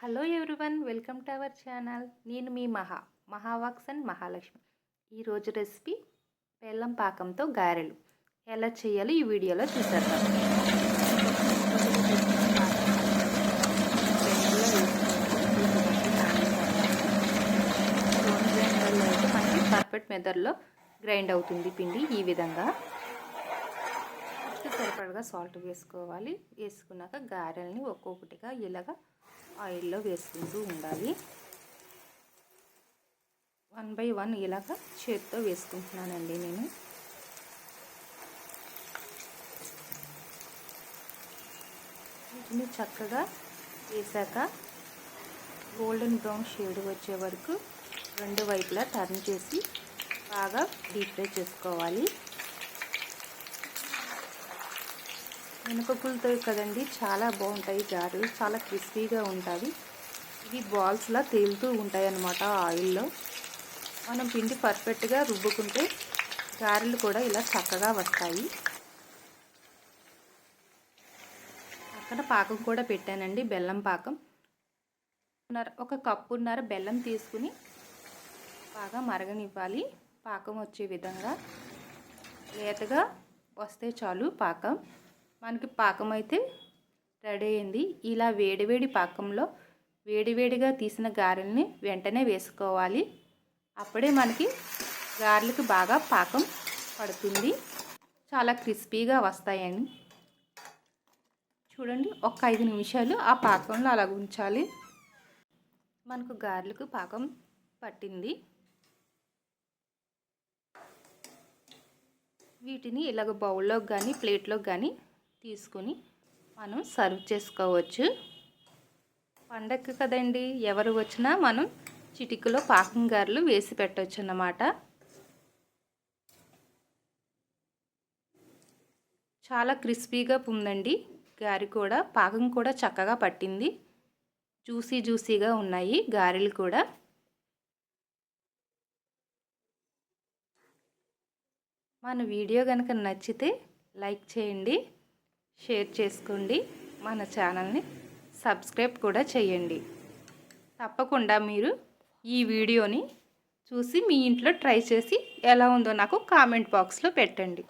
Hello everyone welcome to our channel నేను మీ మహా మహావాక్స్ అండ్ మహాలక్ష్మి ఈరోజు రెసిపీ బెల్లం పాకంతో గారెలు. ఎలా చేయాలో ఈ వీడియోలో చూసేద్దాం. గ్రైండర్లో అయితే మనకి పర్ఫెక్ట్ మెదర్లో గ్రైండ్ అవుతుంది పిండి ఈ విధంగా. సరిపడగా సాల్ట్ వేసుకోవాలి. వేసుకున్నాక గారెల్ని ఒక్కొక్కటిగా ఇలాగా ఆయిల్లో వేసుకుంటూ ఉండాలి. వన్ బై వన్ ఇలాగ చేతితో వేసుకుంటున్నానండి నేను. వీటిని చక్కగా వేసాక గోల్డెన్ బ్రౌన్ షేడ్ వచ్చే వరకు రెండు వైపులా టర్న్ చేసి బాగా డీప్ ఫ్రై చేసుకోవాలి. మినపగులతో కదండి చాలా బాగుంటాయి గారెలు చాలా క్రిస్పీగా ఉంటాయి. ఇవి బాల్స్లా తేలుతూ ఉంటాయి అన్నమాట ఆయిల్లో. మనం పిండి పర్ఫెక్ట్గా రుబ్బుకుంటే గారెలు కూడా ఇలా చక్కగా వస్తాయి. పక్కన పాకం కూడా పెట్టానండి బెల్లం పాకం. ఒక కప్పున్నర బెల్లం తీసుకుని బాగా మరగనివ్వాలి. పాకం వచ్చే విధంగా లేతగా వస్తే చాలు పాకం. మనకి పాకం అయితే రెడీ అయింది. ఇలా వేడివేడి పాకంలో వేడివేడిగా తీసిన గారెల్ని వెంటనే వేసుకోవాలి. అప్పుడే మనకి గారెలకు బాగా పాకం పడుతుంది. చాలా క్రిస్పీగా వస్తాయని చూడండి ఒక ఐదు నిమిషాలు ఆ పాకంలో అలా ఉంచాలి. మనకు గారెలకు పాకం పట్టింది. వీటిని ఇలాగ బౌల్లోకి కానీ ప్లేట్లోకి కానీ తీసుకుని మనం సర్వ్ చేసుకోవచ్చు. పండగ కదండి ఎవరు వచ్చినా మనం చిటికలో పాకం గారెలు వేసి పెట్టవచ్చు అన్నమాట. చాలా క్రిస్పీగా ఉందండి గారి కూడా పాకం కూడా చక్కగా పట్టింది. జ్యూసీ జ్యూసీగా ఉన్నాయి గారెలు కూడా. మన వీడియో కనుక నచ్చితే లైక్ చేయండి. షేర్ చేసుకోండి. మన ఛానల్ని సబ్స్క్రైబ్ కూడా చేయండి. తప్పకుండా మీరు ఈ వీడియోని చూసి మీ ఇంట్లో ట్రై చేసి ఎలా ఉందో నాకు కామెంట్ బాక్స్లో పెట్టండి.